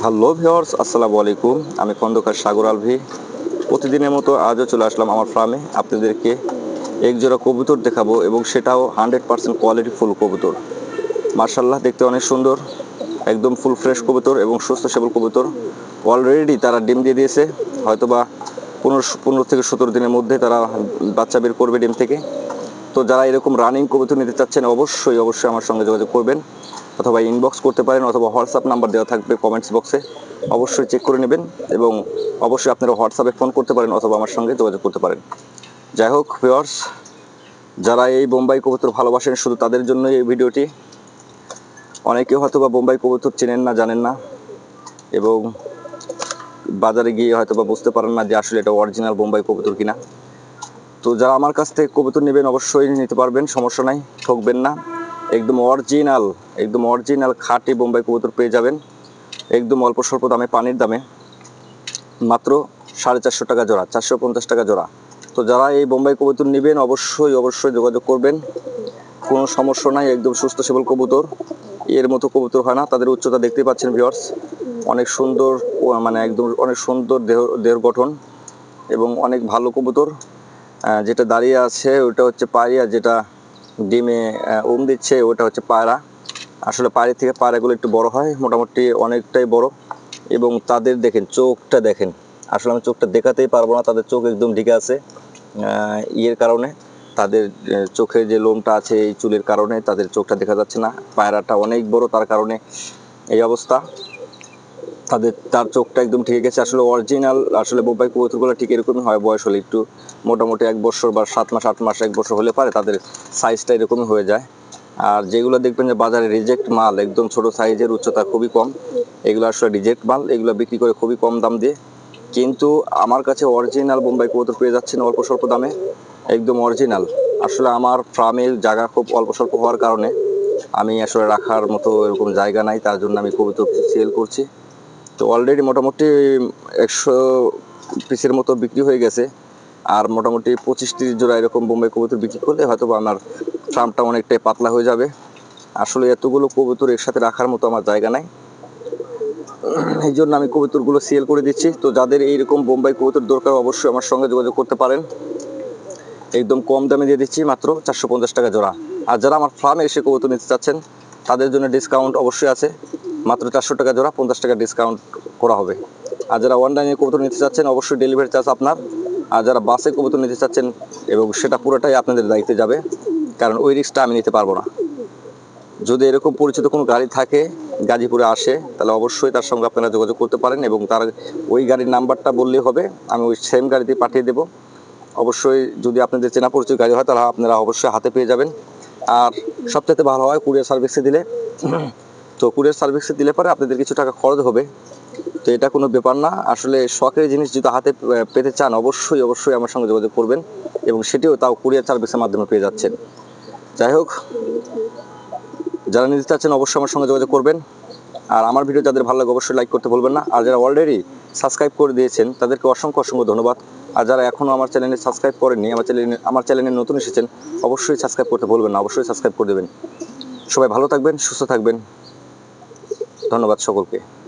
Hello viewers আসসালামু আলাইকুম আমি খন্দকার সাগর আলভি। প্রতিদিনের মতো আজও চলে আসলাম আমার ফার্মে আপনাদেরকে এক জোড়া কবুতর দেখাবো এবং সেটাও হান্ড্রেড পার্সেন্ট কোয়ালিটি ফুল কবুতর। মার্শাল্লাহ দেখতে অনেক সুন্দর। একদম ফুল ফ্রেশ কবুতর এবং সুস্থ সেবল কবুতর। অলরেডি তারা ডিম দিয়ে দিয়েছে। হয়তোবা পনেরো পনেরো থেকে সতেরো দিনের মধ্যে তারা বাচ্চা বের করবে ডিম থেকে। তো যারা এরকম রানিং কবুতর নিতে চাচ্ছেন, অবশ্যই অবশ্যই আমার সঙ্গে যোগাযোগ করবেন। অথবা ইনবক্স করতে পারেন অথবা হোয়াটসঅ্যাপ নাম্বার দেওয়া থাকবে কমেন্টস বক্সে অবশ্যই চেক করে নেবেন এবং অবশ্যই আপনারা হোয়াটসঅ্যাপে ফোন করতে পারেন অথবা আমার সঙ্গে যোগাযোগ করতে পারেন। যাই হোক ভিওয়ার্স যারা এই বোম্বাই কবুতর ভালোবাসেন শুধু তাদের জন্য এই ভিডিওটি। অনেকে হয়তো বা বোম্বাই কবুতর চেনেন না, জানেন না এবং বাজারে গিয়ে হয়তো বা বুঝতে পারেন না যে আসলে এটা অরিজিনাল বোম্বাই কবুতর কিনা। তো যারা আমার কাছ থেকে কবুতর নেবেন অবশ্যই নিতে পারবেন, সমস্যা নাই, ঠকবেন না। একদম অরিজিনাল একদম অরিজিনাল খাঁটি বোম্বাই কবুতর পেয়ে যাবেন। একদম অল্প স্বল্প দামে, পানির দামে। মাত্র সাড়ে চারশো টাকা জোড়া, চারশো পঞ্চাশ টাকা জোড়া। তো যারা এই বোম্বাই কবুতর নেবেন, অবশ্যই অবশ্যই যোগাযোগ করবেন। কোনো সমস্যা নাই, একদম সুস্থ সবল কবুতর। এর মতো কবুতর হয় না, তাদের উচ্চতা দেখতেই পাচ্ছেন ভিওর্স অনেক সুন্দর মানে একদম অনেক সুন্দর দেহ দেহ গঠন এবং অনেক ভালো কবুতর। যেটা দাঁড়িয়ে আছে, ওটা হচ্ছে পায়রা যেটা ডিমে উম দিচ্ছে ওটা হচ্ছে পায়রা আসলে পায়রা থেকে পায়রাগুলো একটু বড় হয় মোটামুটি অনেকটাই বড়। এবং তাদের দেখেন চোখটা দেখেন। আসলে আমি চোখটা দেখাতেই পারব না তাদের চোখ একদম ঢেকে আছে ইয়ের কারণে। তাদের আহ, চোখে যে লোমটা আছে এই চুলের কারণে তাদের চোখটা দেখা যাচ্ছে না। পায়রাটা অনেক বড় তার কারণে এই অবস্থা। তাদের, তার চোখটা একদম ঠিক গেছে। আসলে অরিজিনাল আসলে বোম্বাই কবুতরগুলো ঠিক এরকমই হয় বয়স হলে। একটু মোটামুটি এক বছর বা সাত মাস, আট মাস, এক বছর হলে পারে, তাদের সাইজটা এরকমই হয়ে যায়। আর যেগুলো দেখবেন যে বাজারে রিজেক্ট মাল, একদম ছোট সাইজের উচ্চতা খুবই কম। এগুলো আসলে রিজেক্ট মাল, এগুলো বিক্রি করে খুবই কম দাম দিয়ে। কিন্তু আমার কাছে অরিজিনাল বোম্বাই কবুতর পেয়ে যাচ্ছেন অল্প স্বল্প দামে। একদম অরিজিনাল আসলে আমার ফার্মের জায়গা খুব অল্প স্বল্প হওয়ার কারণে আমি আসলে রাখার মতো এরকম জায়গা নাই, তার জন্য আমি কবুতর সেল করছি। তো অলরেডি মোটামুটি একশো পিসের মতো বিক্রি হয়ে গেছে। আর মোটামুটি পঁচিশ তিরিশ জোড়া এরকম বোম্বাই কবুতর বিক্রি করলে হয়তো আমার ফার্মটা অনেকটাই পাতলা হয়ে যাবে। আসলে এতগুলো কবুতর একসাথে রাখার মতো আমার জায়গা নাই। এই জন্য আমি কবুতরগুলো সেল করে দিচ্ছি। তো যাদের এইরকম বোম্বাই কবুতর দরকার, অবশ্যই আমার সঙ্গে যোগাযোগ করতে পারেন। একদম কম দামে দিয়ে দিচ্ছি মাত্র চারশো পঞ্চাশ টাকা জোড়া। আর যারা আমার ফার্মে এসে কবুতর নিতে চাচ্ছেন, তাদের জন্য ডিসকাউন্ট অবশ্যই আছে। মাত্র চারশো টাকা জোড়া, পঞ্চাশ টাকা ডিসকাউন্ট করা হবে। আর যারা অনলাইনে কবুতর নিতে চাচ্ছেন, অবশ্যই ডেলিভারি চার্জ আপনার। আর যারা বাসে কবুতর নিতে চাচ্ছেন, এবং সেটা পুরোটাই আপনাদের দায়িত্বে যাবে, কারণ ওই রিস্কটা আমি নিতে পারব না। যদি এরকম পরিচিত কোনো গাড়ি থাকে, গাজীপুরে আসে, তাহলে অবশ্যই তার সঙ্গে আপনারা যোগাযোগ করতে পারেন, এবং তার ওই গাড়ির নাম্বারটা বললেই হবে, আমি ওই সেম গাড়িতে পাঠিয়ে দেবো। অবশ্যই যদি আপনাদের চেনা পরিচিত গাড়ি হয়, তাহলে আপনারা অবশ্যই হাতে পেয়ে যাবেন। আর সবচেয়ে ভালো হয় কুরিয়ার সার্ভিসে দিলে তো কুরিয়ার সার্ভিসে দিলে পরে আপনাদের কিছু টাকা খরচ হবে। তো এটা কোনো ব্যাপার না। আসলে শখের জিনিস যদি হাতে পেতে চান, অবশ্যই অবশ্যই আমার সঙ্গে যোগাযোগ করবেন এবং সেটিও তাও কুরিয়ার সার্ভিসের মাধ্যমে পেয়ে যাচ্ছেন। যাই হোক, যারা নিতে চাচ্ছেন অবশ্যই আমার সঙ্গে যোগাযোগ করবেন। আর আমার ভিডিও যাদের ভালো লাগে অবশ্যই লাইক করতে ভুলবেন না। আর যারা অলরেডি সাবস্ক্রাইব করে দিয়েছেন, তাদেরকে অসংখ্য অসংখ্য ধন্যবাদ। আর যারা এখনও আমার চ্যানেলে সাবস্ক্রাইব করেননি, আমার চ্যানেলে আমার চ্যানেলে নতুন এসেছেন, অবশ্যই সাবস্ক্রাইব করতে ভুলবেন না, অবশ্যই সাবস্ক্রাইব করে দেবেন। সবাই ভালো থাকবেন, সুস্থ থাকবেন। ধন্যবাদ সকলকে।